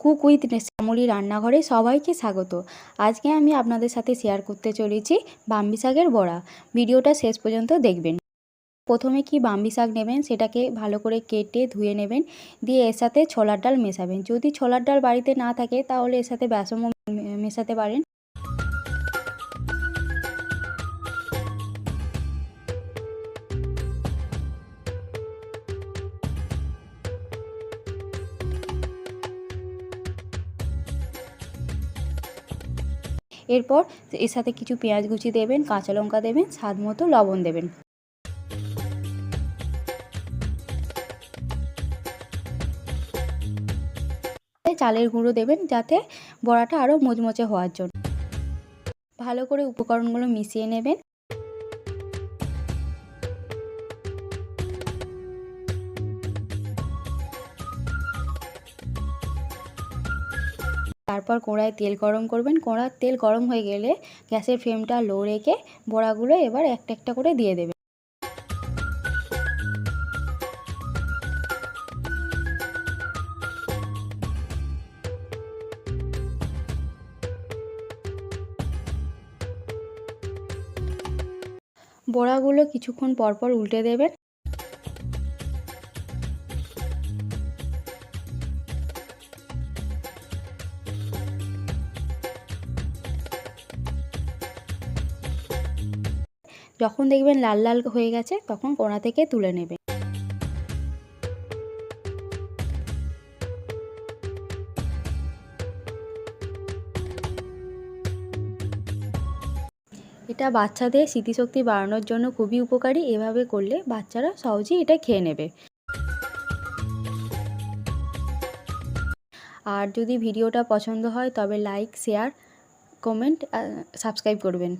Cook with Shyamali রান্নাঘরে সবাইকে স্বাগত। আজকে আমি আপনাদের সাথে শেয়ার করতে চলেছি বাম্বি শাকের বড়া। ভিডিওটা শেষ পর্যন্ত দেখবেন। প্রথমে কি বাম্বি শাক নেবেন সেটাকে ভালো করে কেটে ধুয়ে নেবেন, দিয়ে এর সাথে ছোলার ডাল মেশাবেন। যদি ছোলার ডাল বাড়িতে না থাকে তাহলে এর সাথে ব্যাসম মেশাতে পারেন। এরপর এর সাথে কিছু পেঁয়াজ কুচি দেবেন, কাঁচা লঙ্কা দেবেন, স্বাদ মতো লবণ দেবেন। চালের গুঁড়ো দেবেন যাতে বড়াটা আরও মচমচে হওয়ার জন্য। ভালো করে উপকরণগুলো মিশিয়ে নেবেন। তারপর কড়ায় তেল গরম করবেন। কড়ার তেল গরম হয়ে গেলে গ্যাসের ফ্লেমটা লো রেখে বড়াগুলো এবার একটা একটা করে দিয়ে দেবেন। বড়াগুলো কিছুক্ষণ পরপর উল্টে দেবেন। যখন দেখবেন লাল লাল হয়ে গেছে, তখন কোনা থেকে তুলে নেবেন। এটা বাচ্চাদের স্মৃতিশক্তি বাড়ানোর জন্য খুবই উপকারী। এভাবে করলে বাচ্চারা সহজেই এটা খেয়ে নেবে। আর যদি ভিডিওটা পছন্দ হয়, তবে লাইক, শেয়ার, কমেন্ট সাবস্ক্রাইব করবেন।